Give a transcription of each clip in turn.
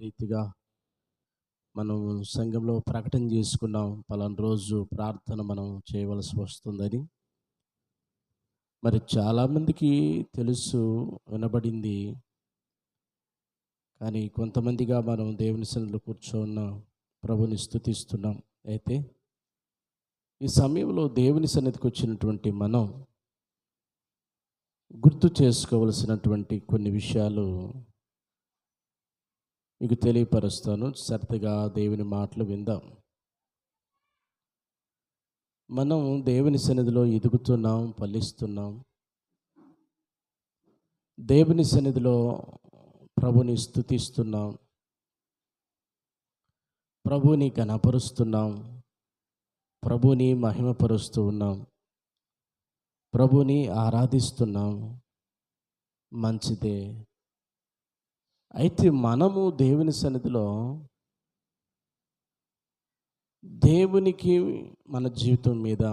రీతిగా మనం సంఘంలో ప్రకటన చేసుకున్నాం. పలానా రోజు ప్రార్థన మనం చేయవలసి వస్తుందని. మరి చాలామందికి తెలుసు వినబడింది. కానీ కొంతమందిగా మనం దేవుని సన్నిధిలో కూర్చోన్న ప్రభుని స్థుతిస్తున్నాం. అయితే ఈ సమయంలో దేవుని సన్నిధికి వచ్చినటువంటి మనం గుర్తు చేసుకోవలసినటువంటి కొన్ని విషయాలు మీకు తెలియపరుస్తాను. సరదాగా దేవుని మాటలు విందాం. మనం దేవుని సన్నిధిలో ఎదుగుతున్నాం ఫలిస్తున్నాం. దేవుని సన్నిధిలో ప్రభుని స్థుతిస్తున్నాం ప్రభుని గణపరుస్తున్నాం ప్రభుని మహిమపరుస్తూ ఉన్నాం. ప్రభుని ఆరాధిస్తున్నాం. మంచిదే. అయితే మనము దేవుని సన్నిధిలో దేవునికి మన జీవితం మీద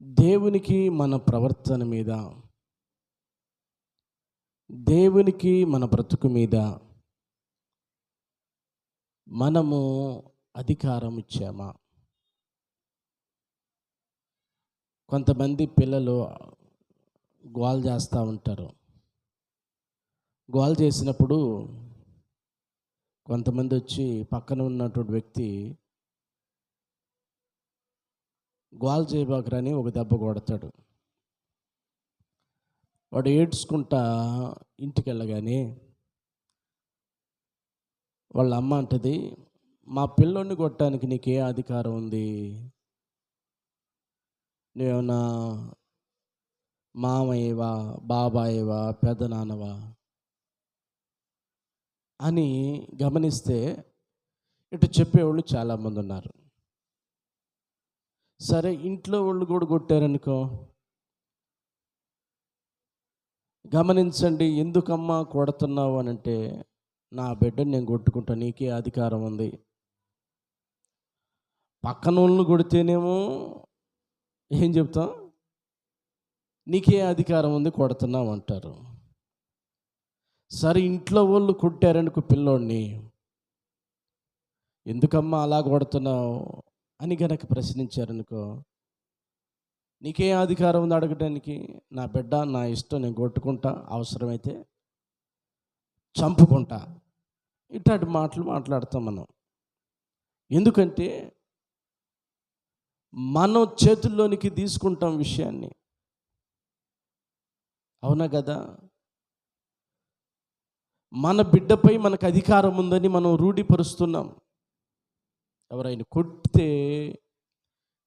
దేవునికి మన ప్రవర్తన మీద దేవునికి మన బ్రతుకు మీద మనము అధికారం ఇచ్చామా? కొంతమంది పిల్లలు గోల్ చేస్తూ ఉంటారు. గోల్ చేసినప్పుడు కొంతమంది వచ్చి పక్కన ఉన్నటువంటి వ్యక్తి గోల్ చేయబాకరని ఒక దెబ్బ కొడతాడు. వాడు ఏడ్చుకుంటా ఇంటికి వెళ్ళగానే వాళ్ళ అమ్మ అంటది మా పిల్లోడిని కొట్టడానికి నీకే అధికారం ఉంది. నువ్వేమన్నా మామయ్యవా బాబాయేవా పెదనాన్నవా అని గమనిస్తే ఇటు చెప్పేవాళ్ళు చాలామంది ఉన్నారు. సరే ఇంట్లో వాళ్ళు కూడా కొట్టారనుకో? గమనించండి ఎందుకమ్మా కొడుతున్నావు అని అంటే నా బిడ్డని నేను కొట్టుకుంటా నీకే అధికారం ఉంది. పక్కన వాళ్ళని కొడితేనేమో ఏం చెప్తాం? నీకే అధికారం ఉంది కొడుతున్నాం అంటారు. సరే ఇంట్లో వాళ్ళు కొట్టారనుకో పిల్లోడిని. ఎందుకమ్మా అలా కొడుతున్నావు అని గనక ప్రశ్నించారనుకో నీకే అధికారం ఉంది అడగడానికి నా బిడ్డ నా ఇష్టం నేను కొట్టుకుంటా అవసరమైతే చంపుకుంటా. ఇట్లాంటి మాటలు మాట్లాడతాం మనం. ఎందుకంటే మనం చేతుల్లోనికి తీసుకుంటాం విషయాన్ని. అవునా కదా? మన బిడ్డపై మనకు అధికారం ఉందని మనం రూఢిపరుస్తున్నాం. ఎవరైనా కొట్టితే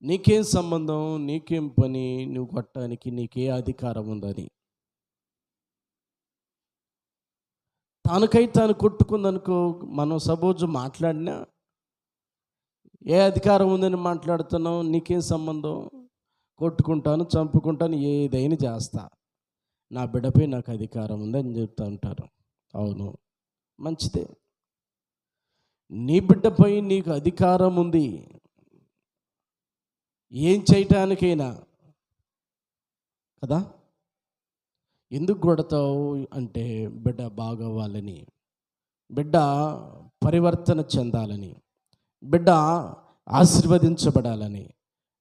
నీకేం సంబంధం? నీకేం పని? నువ్వు కొట్టడానికి నీకే అధికారం ఉందని. తానుకై తాను కొట్టుకుందనుకో మనం సపోజ్ మాట్లాడినా ఏ అధికారం ఉందని మాట్లాడుతున్నావు? నీకేం సంబంధం? కొట్టుకుంటాను చంపుకుంటాను ఏదైనా చేస్తా. నా బిడ్డపై నాకు అధికారం ఉందని చెప్తా ఉంటారు. అవును. మంచిదే. నీ బిడ్డపై నీకు అధికారం ఉంది. ఏం చేయటానికైనా. కదా? ఎందుకు కొడతావు అంటే బిడ్డ బాగవ్వాలని. బిడ్డ పరివర్తన చెందాలని. బిడ్డ ఆశీర్వదించబడాలని.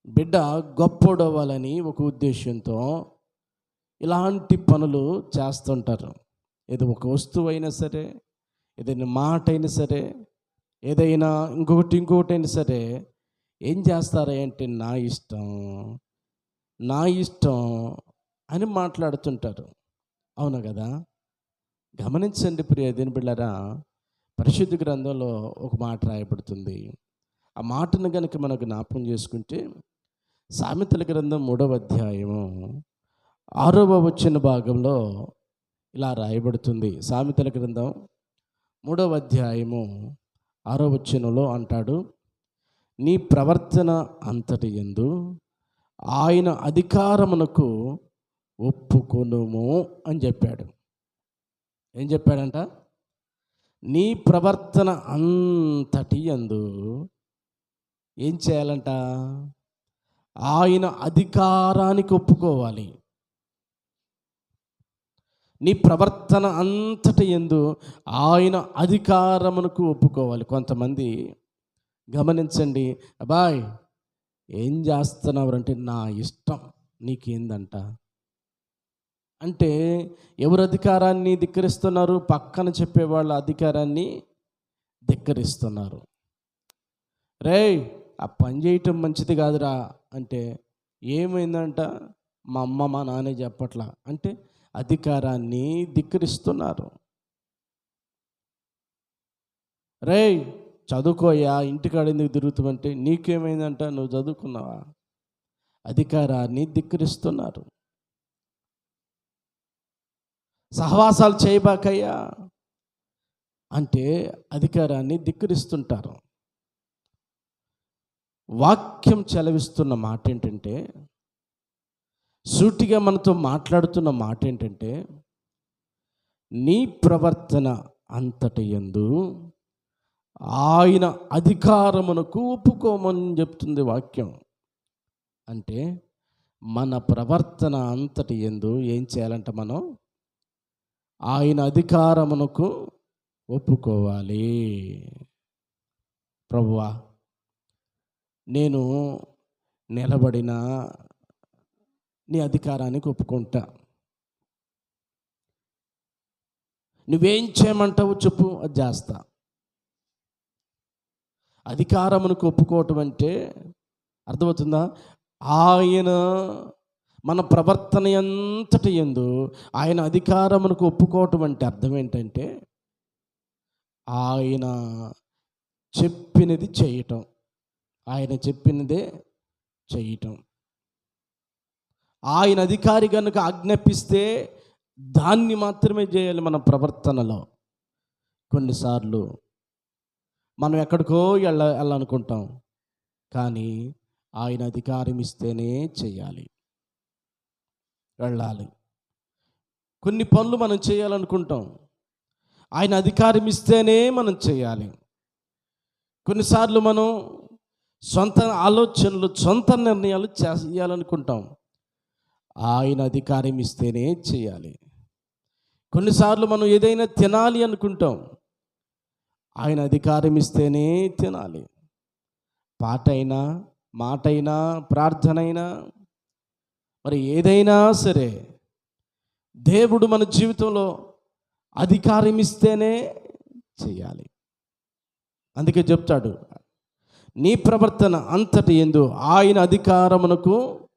బిడ్డ గొప్పోడవ్వాలని ఒక ఉద్దేశంతో ఇలాంటి పనులు చేస్తుంటారు. ఏదో ఒక వస్తువు అయినా సరే ఏదైనా మాట అయినా సరే ఏదైనా ఇంకొకటి ఇంకొకటి అయినా సరే ఏం చేస్తారా అంటే నా ఇష్టం నా ఇష్టం అని మాట్లాడుతుంటారు. అవును కదా? గమనించండి ప్రియ దీని బిళ్ళరా పరిశుద్ధ గ్రంథంలో ఒక మాట రాయబడుతుంది. ఆ మాటను కనుక మనకు జ్ఞాపకం చేసుకుంటే సామెతల గ్రంథం మూడవ అధ్యాయము ఆరవ వచ్చిన భాగంలో ఇలా రాయబడుతుంది. సామెతల గ్రంథం మూడవ అధ్యాయము ఆరో వచ్చినలో అంటాడు నీ ప్రవర్తన అంతటి ఎందు ఆయన అధికారమునకు ఒప్పుకొనుము అని చెప్పాడు. ఏం చెప్పాడంట? నీ ప్రవర్తన అంతటి ఎందు ఏం చేయాలంట? ఆయన అధికారానికి ఒప్పుకోవాలి. నీ ప్రవర్తన అంతటి ఎందు ఆయన అధికారమునకు ఒప్పుకోవాలి. కొంతమంది గమనించండి అబ్బాయ్ ఏం చేస్తున్నావురంటే నా ఇష్టం నీకేందంట? అంటే ఎవరు అధికారాన్ని ధిక్కరిస్తున్నారు? పక్కన చెప్పేవాళ్ళ అధికారాన్ని ధిక్కరిస్తున్నారు. రేయ్ ఆ పని చేయటం మంచిది కాదురా. అంటే ఏమైందంట? మా అమ్మ మా నాన్న చెప్పట్లా. అంటే అధికారాన్ని ధిక్కరిస్తున్నారు. రేయ్ చదువుకోయా ఇంటికాడ ఎందుకు తిరుగుతామంటే నీకేమైందంట నువ్వు చదువుకున్నావా? అధికారాన్ని ధిక్కరిస్తున్నారు. సహవాసాలు చేయబాకయ్యా అంటే అధికారాన్ని ధిక్కరిస్తుంటారు. వాక్యం చెలవిస్తున్న మాట ఏంటంటే సూటిగా మనతో మాట్లాడుతున్న మాట ఏంటంటే నీ ప్రవర్తన అంతటి ఎందు ఆయన అధికారమునకు ఒప్పుకోమని చెప్తుంది వాక్యం. అంటే మన ప్రవర్తన అంతటి ఎందు ఏం చేయాలంట మనం? ఆయన అధికారమునకు ఒప్పుకోవాలి. ప్రభువా నేను నిలబడిన నీ అధికారానికి ఒప్పుకుంటా. నువ్వేం చేయమంటావు చెప్పు అది చేస్తా. అధికారమునకు ఒప్పుకోవటం అంటే అర్థమవుతుందా? ఆయన మన ప్రవర్తన ఎంతటి ఎందు ఆయన అధికారమునకు ఒప్పుకోవటం అంటే అర్థం ఏంటంటే ఆయన చెప్పినది చేయటం. ఆయన చెప్పినదే చేయటం. ఆయన అధికారి కనుక ఆజ్ఞాపిస్తే దాన్ని మాత్రమే చేయాలి మన ప్రవర్తనలో. కొన్నిసార్లు మనం ఎక్కడికో వెళ్ళ వెళ్ళాలనుకుంటాం. కానీ ఆయన అధికారం ఇస్తేనే చేయాలి. వెళ్ళాలి. కొన్ని పనులు మనం చేయాలనుకుంటాం. ఆయన అధికారం ఇస్తేనే మనం చేయాలి. కొన్నిసార్లు మనం సొంత ఆలోచనలు సొంత నిర్ణయాలు చేయాలనుకుంటాం. ఆయన అధికారం ఇస్తేనే చేయాలి. కొన్నిసార్లు మనం ఏదైనా తినాలి అనుకుంటాం. ఆయన అధికారం ఇస్తేనే తినాలి. పాట అయినా మాట అయినా ప్రార్థన అయినా మరి ఏదైనా సరే దేవుడు మన జీవితంలో అధికారం ఇస్తేనే చేయాలి. అందుకే చెప్తాడు నీ ప్రవర్తన అంతటి ఎందు ఆయన అధికారమునకు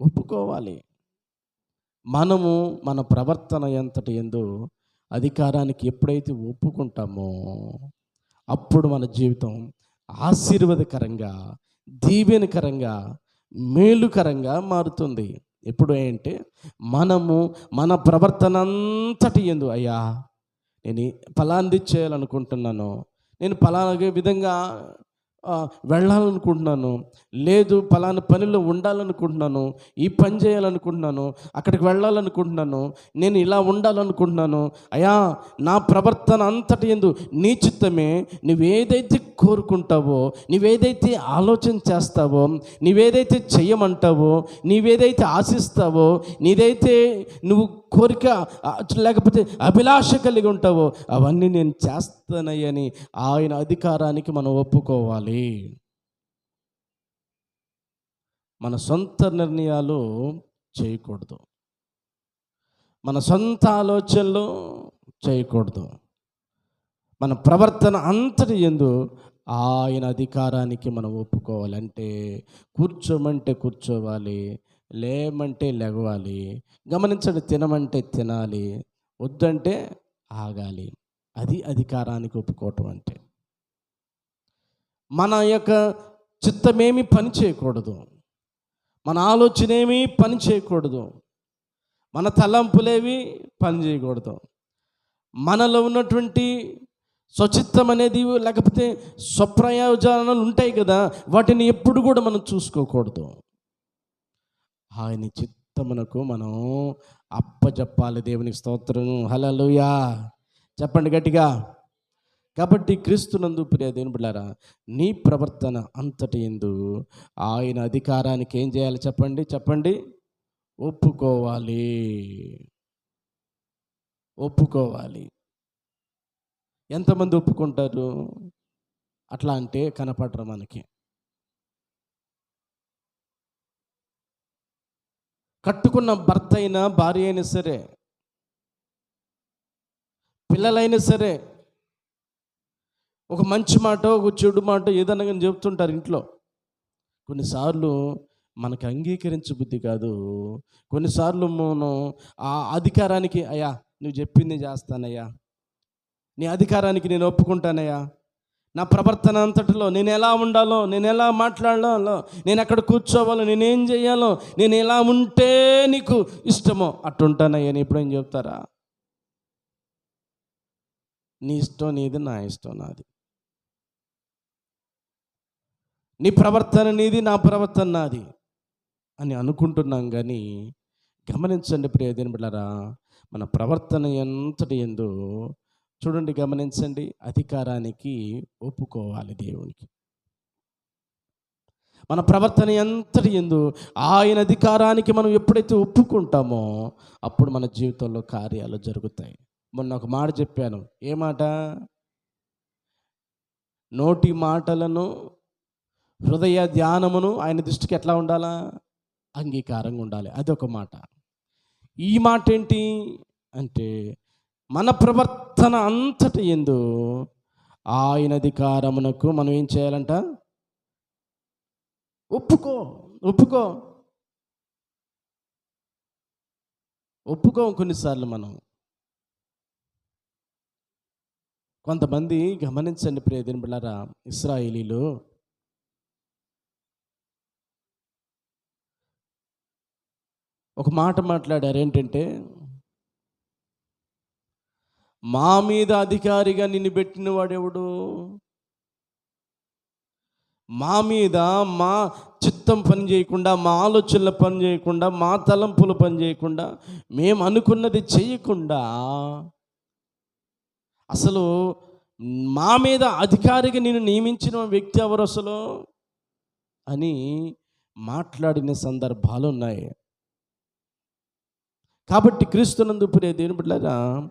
ఒప్పుకోవాలి. మనము మన ప్రవర్తన ఎంతటి ఎందు అధికారానికి ఎప్పుడైతే ఒప్పుకుంటామో అప్పుడు మన జీవితం ఆశీర్వాదకరంగా దీవెనకరంగా మేలుకరంగా మారుతుంది. ఎప్పుడు అంటే మనము మన ప్రవర్తన అంతటి ఎందు అయ్యా నేను ఫలాన్ని చేయాలనుకుంటున్నాను. నేను ఫలానా విధంగా వెళ్ళాలనుకుంటున్నాను. లేదు పలానా పనిలో ఉండాలనుకుంటున్నాను. ఈ పని చేయాలనుకుంటున్నాను. అక్కడికి వెళ్ళాలనుకుంటున్నాను. నేను ఇలా ఉండాలనుకుంటున్నాను. అయా నా ప్రవర్తన అంతటి ఎందు నీ చిత్తమే. నువ్వేదైతే కోరుకుంటావో నువ్వేదైతే ఆలోచన చేస్తావో నీవేదైతే చెయ్యమంటావో నీవేదైతే ఆశిస్తావో నీదైతే నువ్వు కోరిక లేకపోతే అభిలాష కలిగి ఉంటావో అవన్నీ నేను చేస్తానయ్యని ఆయన అధికారానికి మనం ఒప్పుకోవాలి. మన సొంత నిర్ణయాలు చేయకూడదు. మన సొంత ఆలోచనలు చేయకూడదు. మన ప్రవర్తన అంతటి ఎందు ఆయన అధికారానికి మనం ఒప్పుకోవాలంటే కూర్చోమంటే కూర్చోవాలి. లేమంటే లెగవాలి గమనించండి తినమంటే తినాలి వద్దంటే ఆగాలి. అది అధికారానికి ఒప్పుకోవటం అంటే. మన యొక్క చిత్తమేమి పని చేయకూడదు. మన ఆలోచనేమి పని చేయకూడదు. మన తలంపులేవి పని చేయకూడదు. మనలో ఉన్నటువంటి స్వచిత్తం అనేది లేకపోతే స్వప్రయోజనాలు ఉంటాయి కదా వాటిని ఎప్పుడు కూడా మనం చూసుకోకూడదు. ఆయన చిత్తమునకు మనం అప్పచెప్పాలి దేవునికి స్తోత్రము హలలుయా చెప్పండి గట్టిగా. కాబట్టి క్రీస్తునందు ప్రియ దేవుని బిడ్డారా నీ ప్రవర్తన అంతటి ఎందు ఆయన అధికారానికి ఏం చేయాలి చెప్పండి? చెప్పండి. ఒప్పుకోవాలి. ఒప్పుకోవాలి. ఎంతమంది ఒప్పుకుంటారు? అట్లా అంటే కనపడరు మనకి. కట్టుకున్న భర్త అయినా భార్య అయినా సరే పిల్లలైనా సరే ఒక మంచి మాట ఒక చెడు మాట ఏదన్నా కానీ చెప్తుంటారు ఇంట్లో. కొన్నిసార్లు మనకు అంగీకరించే బుద్ధి కాదు. కొన్నిసార్లు మనం ఆ అధికారానికి అయ్యా నువ్వు చెప్పింది చేస్తానయ్యా. నీ అధికారానికి నేను ఒప్పుకుంటానయ్యా. నా ప్రవర్తన అంతటిలో నేను ఎలా ఉండాలో నేను ఎలా మాట్లాడాలో నేను ఎక్కడ కూర్చోవాలో నేనేం చేయాలో నేను ఎలా ఉంటే నీకు ఇష్టమో అట్టుంటానయ్యా. నేను ఎప్పుడేం చెప్తారా? నీ ఇష్టం నీది నా ఇష్టం నాది. నీ ప్రవర్తన నీది నా ప్రవర్తన నాది అని అనుకుంటున్నాం కానీ గమనించండి ప్రియదిన బిడ్డారా మన ప్రవర్తన ఎంతటి ఎందు చూడండి గమనించండి. అధికారానికి ఒప్పుకోవాలి దేవునికి. మన ప్రవర్తన ఎంతటి ఎందు ఆయన అధికారానికి మనం ఎప్పుడైతే ఒప్పుకుంటామో అప్పుడు మన జీవితంలో కార్యాలు జరుగుతాయి. మొన్న ఒక మాట చెప్పాను. ఏ మాట? నోటి మాటలను హృదయ ధ్యానమును ఆయన దృష్టికి ఎట్లా ఉండాలా? అంగీకారంగా ఉండాలి. అదొక మాట. ఈ మాట ఏంటి అంటే మన ప్రవర్తన అంతటి ఎందు ఆయన అధికారమునకు మనం ఏం చేయాలంట? ఒప్పుకో ఒప్పుకో. ఒప్పుకో కొన్నిసార్లు మనం. కొంతమంది గమనించండి ప్రియదిన బిళ్ళారా ఇస్రాయేలీలు. ఒక మాట మాట్లాడారు ఏంటంటే మా మీద అధికారిగా నిన్ను పెట్టిన వాడెవడు? మా మీద మా చిత్తం పని చేయకుండా మా ఆలోచనలు పని చేయకుండా మా తలంపులు పని చేయకుండా మేము అనుకున్నది చేయకుండా అసలు మా మీద అధికారిగా నేను నియమించిన వ్యక్తి ఎవరు అసలు? అని మాట్లాడిన సందర్భాలు ఉన్నాయి. కాబట్టి క్రీస్తునందు పురే దేవుని బిడ్డలారా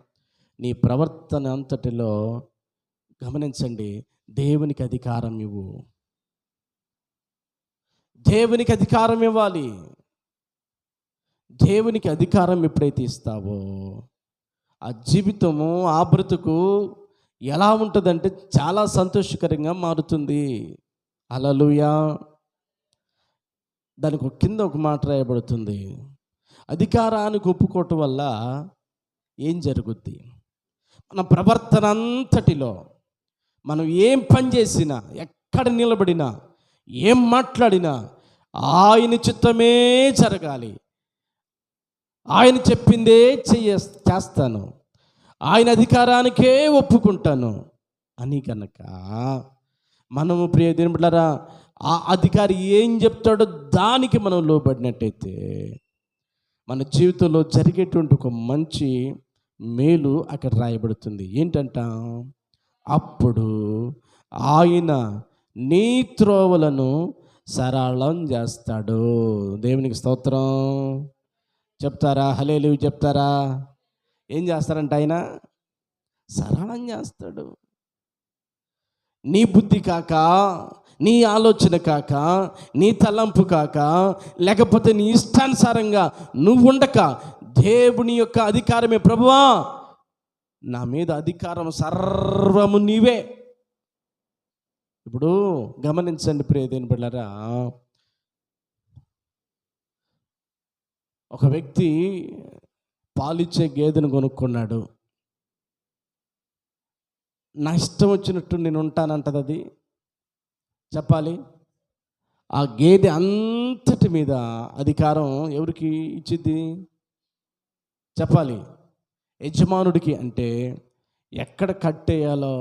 నీ ప్రవర్తన అంతటిలో గమనించండి. దేవునికి అధికారం ఇవ్వు. దేవునికి అధికారం ఇవ్వాలి. దేవునికి అధికారం ఎప్పుడైతే ఇస్తావో ఆ జీవితము ఆ బ్రతుకు ఎలా ఉంటుందంటే చాలా సంతోషకరంగా మారుతుంది. అలలుయా దానికి ఒక కింద ఒక మాట రాయబడుతుంది. అధికారానికి ఒప్పుకోవటం వల్ల ఏం జరుగుద్ది? మన ప్రవర్తన అంతటిలో మనం ఏం పని చేసినా ఎక్కడ నిలబడినా ఏం మాట్లాడినా ఆయన చిత్తమే జరగాలి. ఆయన చెప్పిందే చెయ్య చేస్తాను. ఆయన అధికారానికే ఒప్పుకుంటాను అని కనుక మనము ప్రియ దినబిడ్డారా ఆ అధికారి ఏం చెప్తాడో దానికి మనం లోబడినట్టయితే మన జీవితంలో జరిగేటువంటి ఒక మంచి మేలు అక్కడ రాయబడుతుంది. ఏంటంట? అప్పుడు ఆయన నీ త్రోవలను సరళం చేస్తాడు. దేవునికి స్తోత్రం. చెప్తారా? హలేలు చెప్తారా? ఏం చేస్తారంట ఆయన? సరళం చేస్తాడు. నీ బుద్ధి కాక నీ ఆలోచన కాక నీ తలంపు కాక లేకపోతే నీ ఇష్టానుసారంగా నువ్వు ఉండక దేవుని యొక్క అధికారమే ప్రభువా. నా మీద అధికారం సర్వము నీవే. ఇప్పుడు గమనించండి ప్రియదేని బిళ్ళరా ఒక వ్యక్తి పాలిచ్చే గేదెను కొనుక్కున్నాడు. నా ఇష్టం వచ్చినట్టు నేను ఉంటానంటది అది. చెప్పాలి. ఆ గేదె అంతటి మీద అధికారం ఎవరికి ఇచ్చిద్ది? చెప్పాలి. యజమానుడికి అంటే ఎక్కడ కట్టేయాలో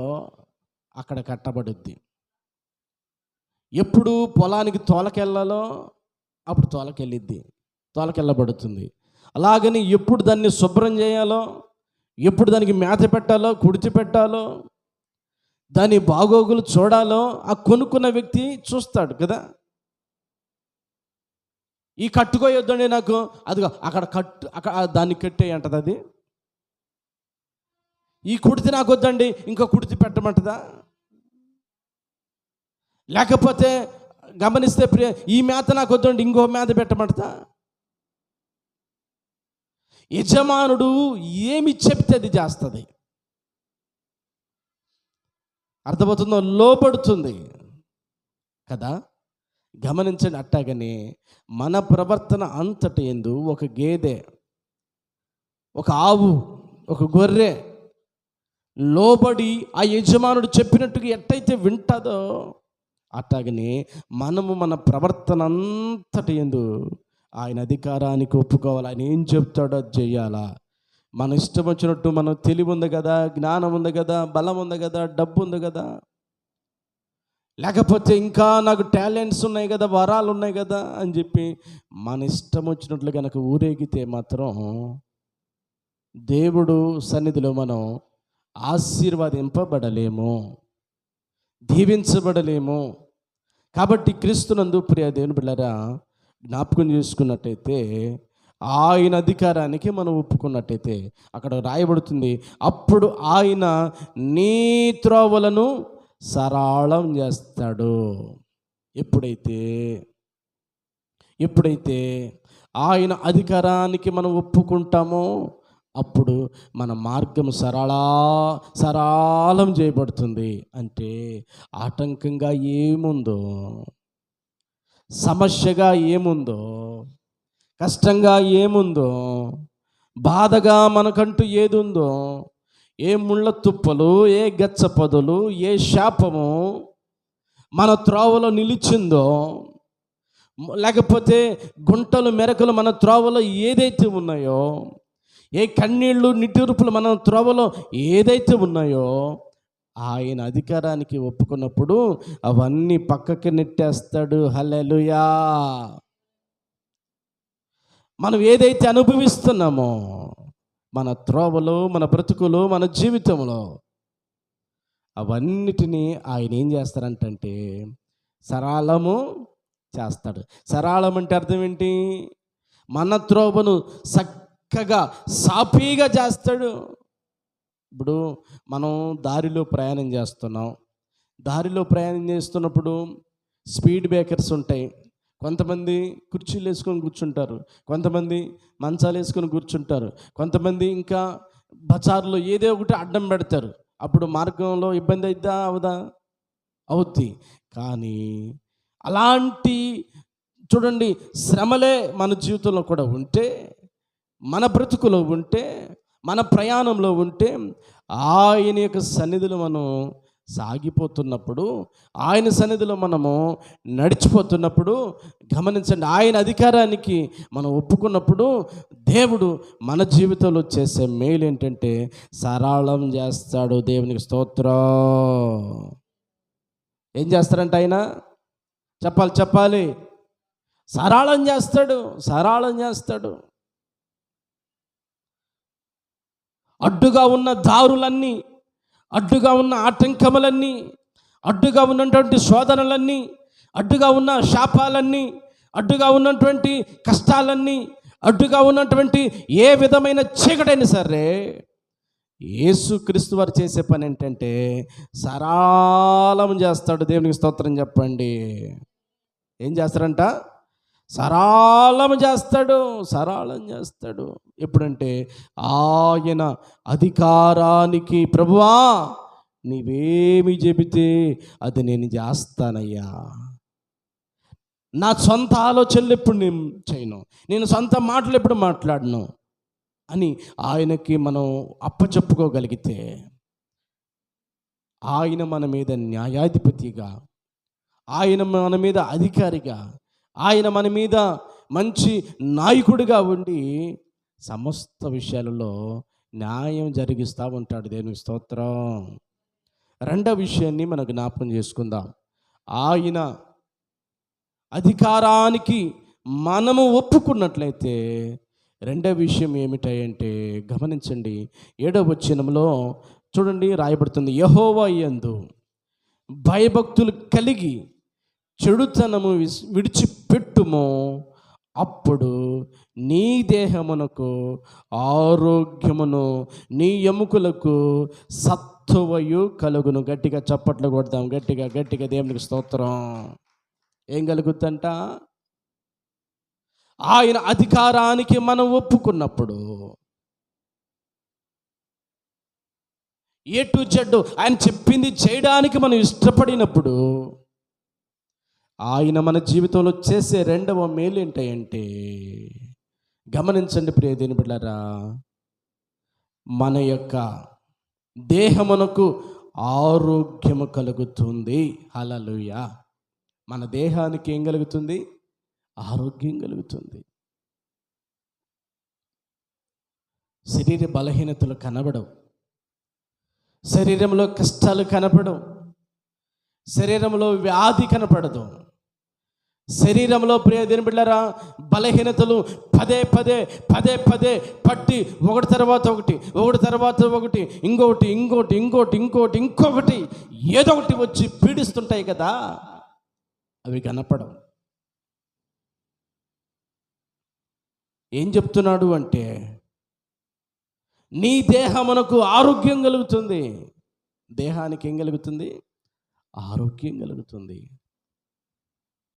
అక్కడ కట్టబడుద్ది. ఎప్పుడు పొలానికి తోలకెళ్ళాలో అప్పుడు తోలకెళ్ళిద్ది. తోలకెళ్ళబడుతుంది. అలాగని ఎప్పుడు దాన్ని శుభ్రం చేయాలో ఎప్పుడు దానికి మేత పెట్టాలో కుడిచి పెట్టాలో దాని బాగోగులు చూడాలో ఆ కొనుక్కున్న వ్యక్తి చూస్తాడు కదా. ఈ కట్టుకోయొద్దండి నాకు. అది అక్కడ కట్టు అక్కడ దాన్ని కట్టేయి అంటది అది? ఈ కుడితి నాకు వద్దండి ఇంకో కుడితి పెట్టమంటదా? లేకపోతే గమనిస్తే ప్రియ ఈ మేత నాకు వద్దండి ఇంకో మేత పెట్టమంటదా? యజమానుడు ఏమి చెప్తే అది చేస్తుంది. అర్థమవుతుందో? లోపడుతుంది కదా? గమనించండి అట్టాగని మన ప్రవర్తన అంతటి ఎందు ఒక గేదె ఒక ఆవు ఒక గొర్రె లోబడి ఆ యజమానుడు చెప్పినట్టుగా ఎట్టయితే వింటుందో అట్లాగనే మనము మన ప్రవర్తన అంతటి ఎందు ఆయన అధికారానికి ఒప్పుకోవాలి. ఆయన ఏం చెప్తాడో చేయాలా మన ఇష్టం వచ్చినట్టు మనం తెలివి ఉంది కదా జ్ఞానం ఉంది కదా బలం ఉంది కదా డబ్బు ఉంది కదా లేకపోతే ఇంకా నాకు టాలెంట్స్ ఉన్నాయి కదా వరాలు ఉన్నాయి కదా అని చెప్పి మన ఇష్టం వచ్చినట్లు కనుక ఊరేగితే మాత్రం దేవుడు సన్నిధిలో మనం ఆశీర్వాదింపబడలేము దీవించబడలేము. కాబట్టి క్రీస్తునందు ప్రియ దేవుని బిళ్ళరా జ్ఞాపకం చేసుకున్నట్టయితే ఆయన అధికారానికి మనం ఒప్పుకున్నట్టయితే అక్కడ రాయబడుతుంది అప్పుడు ఆయన నీ త్రోవలను సరళం చేస్తాడు. ఎప్పుడైతే? ఎప్పుడైతే? ఆయన అధికారానికి మనం ఒప్పుకుంటామో అప్పుడు మన మార్గం సరళా సరళం చేయబడుతుంది. అంటే ఆటంకంగా ఏముందో? సమస్యగా ఏముందో? కష్టంగా ఏముందో? బాధగా మనకంటూ ఏదుందో? ఏ ముళ్ళ తుప్పలు ఏ గచ్చ పొదలు ఏ శాపము మన త్రోవలో నిలిచిందో లేకపోతే గుంటలు మెరకలు మన త్రోవలో ఏదైతే ఉన్నాయో ఏ కన్నీళ్ళు నిట్టూర్పులు మన త్రోవలో ఏదైతే ఉన్నాయో ఆయన అధికారానికి ఒప్పుకున్నప్పుడు అవన్నీ పక్కకి నెట్టేస్తాడు. హలెలుయా మనం ఏదైతే అనుభవిస్తున్నామో మన త్రోవలో మన బ్రతుకులో మన జీవితంలో అవన్నిటినీ ఆయన ఏం చేస్తారంటే సరళము చేస్తాడు. సరళం అంటే అర్థం ఏంటి? మన త్రోవను చక్కగా సాఫీగా చేస్తాడు. ఇప్పుడు మనం దారిలో ప్రయాణం చేస్తున్నాం. దారిలో ప్రయాణం చేస్తున్నప్పుడు స్పీడ్ బ్రేకర్స్ ఉంటాయి. కొంతమంది కుర్చీలు వేసుకొని కూర్చుంటారు కొంతమంది మంచాలు వేసుకొని కూర్చుంటారు కొంతమంది ఇంకా బజార్లో ఏదో ఒకటి అడ్డం పెడతారు. అప్పుడు మార్గంలో ఇబ్బంది అవుద్దా అవుదా? అవుద్ది. కానీ అలాంటి చూడండి శ్రమలే మన జీవితంలో కూడా ఉంటే మన బ్రతుకులో ఉంటే మన ప్రయాణంలో ఉంటే ఆయన యొక్క సన్నిధిలో మనం సాగిపోతున్నప్పుడు ఆయన సన్నిధిలో మనము నడిచిపోతున్నప్పుడు గమనించండి ఆయన అధికారానికి మనం ఒప్పుకున్నప్పుడు దేవుడు మన జీవితంలో చేసే మేలు ఏంటంటే సరళం చేస్తాడు దేవునికి స్తోత్రం. ఏం చేస్తారంట ఆయన? చెప్పాలి చెప్పాలి. సరళం చేస్తాడు సరళం చేస్తాడు. అడ్డుగా ఉన్న దారులన్నీ అడ్డుగా ఉన్న ఆటంకములన్నీ అడ్డుగా ఉన్నటువంటి శోధనలన్నీ అడ్డుగా ఉన్న శాపాలన్నీ అడ్డుగా ఉన్నటువంటి కష్టాలన్నీ అడ్డుగా ఉన్నటువంటి ఏ విధమైన చీకటైనా సరే యేసుక్రీస్తు వారు చేసే పని ఏంటంటే సరాలం చేస్తాడు. దేవునికి స్తోత్రం చెప్పండి. ఏం చేస్తారంట సరళం చేస్తాడు సరళం చేస్తాడు. ఎప్పుడంటే ఆయన అధికారానికి ప్రభువా నీవేమి చెబితే అది నేను చేస్తానయ్యా. నా సొంత ఆలోచనలు ఎప్పుడు నేను చేయను. నేను సొంత మాటలు ఎప్పుడు మాట్లాడను అని ఆయనకి మనం అప్పచెప్పుకోగలిగితే ఆయన మన మీద న్యాయాధిపతిగా ఆయన మన మీద అధికారిగా ఆయన మన మీద మంచి నాయకుడిగా ఉండి సమస్త విషయాలలో న్యాయం జరిగిస్తూ ఉంటాడు దేవుని స్తోత్రం. రెండవ విషయాన్ని మనం జ్ఞాపకం చేసుకుందాం. ఆయన అధికారానికి మనము ఒప్పుకున్నట్లయితే రెండవ విషయం ఏమిటంటే గమనించండి. ఏడవ వచ్చినంలో చూడండి రాయబడుతుంది. యహోవా యందు భయభక్తులు కలిగి చెడుతనము విడిచిపెట్టుమో. అప్పుడు నీ దేహమునకు ఆరోగ్యమును నీ ఎముకలకు సత్తువయు కలుగును. గట్టిగా చప్పట్లు కొడదాం గట్టిగా గట్టిగా దేవునికి స్తోత్రం. ఏం కలుగుద్దంట ఆయన అధికారానికి మనం ఒప్పుకున్నప్పుడు ఏ చెడ్డు ఆయన చెప్పింది చేయడానికి మనం ఇష్టపడినప్పుడు ఆయన మన జీవితంలో చేసే రెండవ మేలు ఏంటంటే గమనించండి ప్రియ దేని బిడ్డారా మన యొక్క దేహమునకు ఆరోగ్యము కలుగుతుంది. హలలుయ మన దేహానికి ఏం కలుగుతుంది? ఆరోగ్యం కలుగుతుంది. శరీర బలహీనతలు కనబడవు. శరీరంలో కష్టాలు కనపడవు. శరీరంలో వ్యాధి కనపడదు. శరీరంలో ప్రియ దేని బలహీనతలు పదే పదే పదే పదే పట్టి ఒకటి తర్వాత ఒకటి ఒకటి తర్వాత ఒకటి ఇంకొకటి ఇంకోటి ఇంకోటి ఇంకోటి ఇంకొకటి ఏదో ఒకటి వచ్చి పీడిస్తుంటాయి కదా. అవి కనపడవు. ఏం చెప్తున్నాడు అంటే నీ దేహమునకు ఆరోగ్యం కలుగుతుంది. దేహానికి ఏం కలుగుతుంది? ఆరోగ్యం కలుగుతుంది.